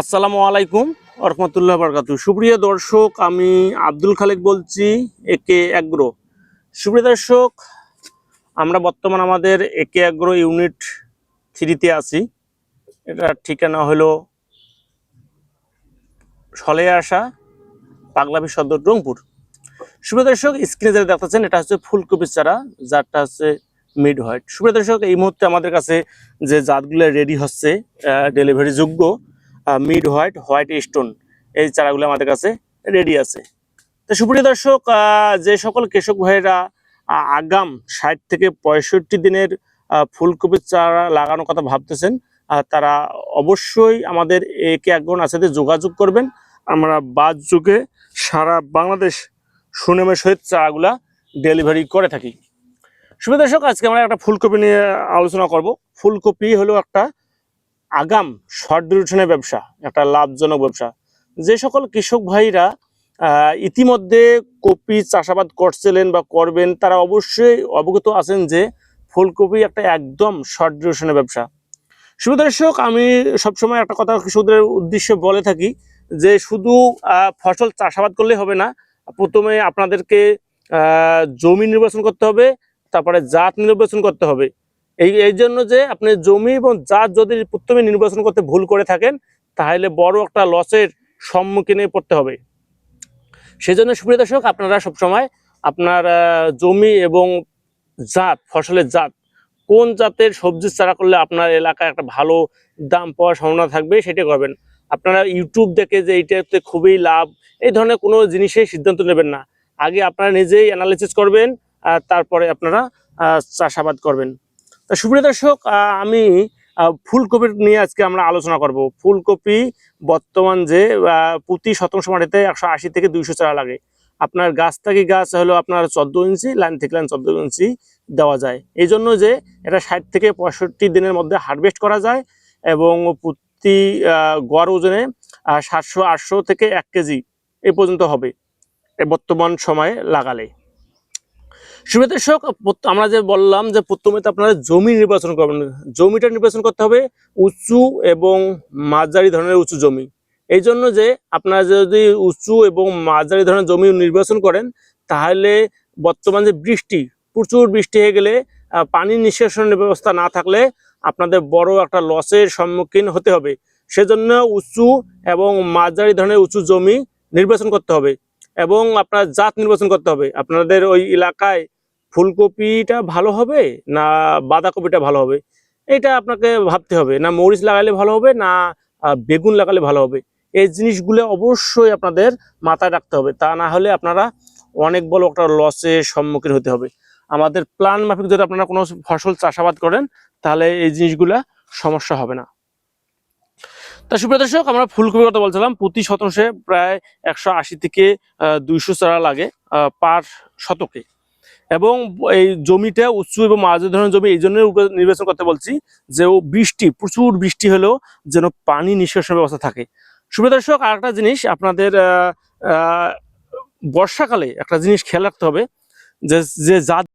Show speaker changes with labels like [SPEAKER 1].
[SPEAKER 1] আসসালামু আলাইকুম, রহমতুল্লাহ বরকাত সুপ্রিয় দর্শক, আমি আব্দুল খালেক বলছি, একে অ্যাগ্রো সুপ্রিয় দর্শক, আমরা বর্তমান আমাদের একে অ্যাগ্রো ইউনিট থ্রিতে আছি। এটার ঠিকানা হলো সলে আসা পাগলাভি সদর, রংপুর। সুপ্রিয় দর্শক স্ক্রিনে যেটা দেখতেছেন, এটা হচ্ছে ফুলকপির চারা, যারটা হচ্ছে মিড হোয়াইট। সুপ্রিয় দর্শক, এই মুহূর্তে আমাদের কাছে যে জাতগুলো রেডি হচ্ছে ডেলিভারি যোগ্য মিড হোয়াইট হোয়াইট স্টোন এই চারাগুলো আমাদের কাছে রেডি আছে। তো সুপ্রিয় দর্শক যে সকল কৃষক ভাইয়েরা আগাম ষাট থেকে পঁয়ষট্টি দিনের ফুলকপির চারা লাগানোর কথা ভাবতেছেন তারা অবশ্যই আমাদের একে একজন আছে যোগাযোগ করবেন। আমরা বাদ যুগে সারা বাংলাদেশ সুনামের সহিত চারাগুলা ডেলিভারি করে থাকি। সুপ্রিয় দর্শক, আজকে আমরা একটা ফুলকপি নিয়ে আলোচনা করব। ফুলকপি হলো একটা আগাম শর্ট ডিউরেশনের ব্যবসা, একটা লাভজনক ব্যবসা। যে সকল কৃষক ভাইরা ইতিমধ্যে কপি চাষাবাদ করছিলেন বা করবেন, তারা অবশ্যই অবগত আছেন যে ফুলকপি একটা একদম শর্ট ডিউরেশনের ব্যবসা। দর্শক, আমি সবসময় একটা কথা কৃষকদের উদ্দেশ্যে বলে থাকি যে শুধু ফসল চাষাবাদ করলে হবে না, প্রথমে আপনাদেরকে জমি নির্বাচন করতে হবে, তারপরে জাত নির্বাচন করতে হবে। এই এই জন্য যে আপনি জমি এবং জাত যদি প্রথমে নির্বাচন করতে ভুল করে থাকেন, তাহলে বড় একটা লসের সম্মুখীনে পড়তে হবে। সেজন্য সুপ্রিয় দর্শক, আপনারা সবসময় আপনার জমি এবং জাত, ফসলের জাত, কোন জাতের সবজির চারা করলে আপনার এলাকায় একটা ভালো দাম পাওয়ার সম্ভাবনা থাকবে সেটা করবেন। আপনারা ইউটিউব দেখে যে এইটাতে খুবই লাভ, এই ধরনের কোনো জিনিসের সিদ্ধান্ত নেবেন না। আগে আপনারা নিজেই অ্যানালিসিস করবেন তারপরে আপনারা চাষাবাদ করবেন। তা সুপ্রিয় দর্শক আমি ফুলকপির নিয়ে আজকে আমরা আলোচনা করব। ফুলকপি বর্তমান যে প্রতি শতাংশ মাটিতে একশো আশি থেকে দুইশো চারা লাগে। আপনার গাছ থেকে গাছ হলো আপনার চোদ্দ ইঞ্চি, লাইন থেকে লাইন চোদ্দ ইঞ্চি দেওয়া যায়। এই জন্য যে, এটা ষাট থেকে পঁয়ষট্টি দিনের মধ্যে হারভেস্ট করা যায় এবং প্রতি গড় ওজনে সাতশো, আটশো থেকে এক কেজি এ পর্যন্ত হবে। বর্তমান সময়ে লাগালে। সুপ্রিয় দর্শক আমরা যে বললাম যে প্রথমে তো আপনারা জমি নির্বাচন করবেন। জমিটা নির্বাচন করতে হবে উঁচু এবং মাঝারি ধরনের উঁচু জমি। এই জন্য যে আপনারা যদি উঁচু এবং মাঝারি ধরনের জমি নির্বাচন করেন, তাহলে বর্তমান যে বৃষ্টি, প্রচুর বৃষ্টি হয়ে গেলে পানি নিষ্কাশনের ব্যবস্থা না থাকলে আপনাদের বড় একটা লসের সম্মুখীন হতে হবে। সেজন্য উঁচু এবং মাঝারি ধরনের উঁচু জমি নির্বাচন করতে হবে এবং আপনার জাত নির্বাচন করতে হবে। আপনাদের ওই এলাকায় ফুলকপিটা ভালো হবে না বাঁধাকপিটা ভালো হবে? এটা আপনাকে ভাবতে হবে। না মরিচ লাগালে ভালো হবে, না বেগুন লাগালে ভালো হবে। এই জিনিসগুলো অবশ্যই আপনাদের মাথায় রাখতে হবে। তা না হলে আপনারা অনেক বড় একটা লসের সম্মুখীন হতে হবে। আমাদের প্ল্যান মাফিক যদি আপনারা কোনো ফসল চাষাবাদ করেন, তাহলে এই জিনিসগুলা সমস্যা হবে না। তা সুপ্রিয় দর্শক, আমরা ফুলকপির কথা বলছিলাম। প্রতি শতাংশে প্রায় একশো আশি থেকে দুইশো চারা লাগে পার শতকে। এবং এই জমিটা উঁচু এবং মাঝারি ধরনের জমি এই জন্য নির্বাচন করতে বলছি যে ও বৃষ্টি, প্রচুর বৃষ্টি হলেও যেন পানি নিষ্কাশন ব্যবস্থা থাকে। সুপ্রিয় দর্শক আর একটা জিনিস আপনাদের বর্ষাকালে একটা জিনিস খেয়াল রাখতে হবে যে যে জাত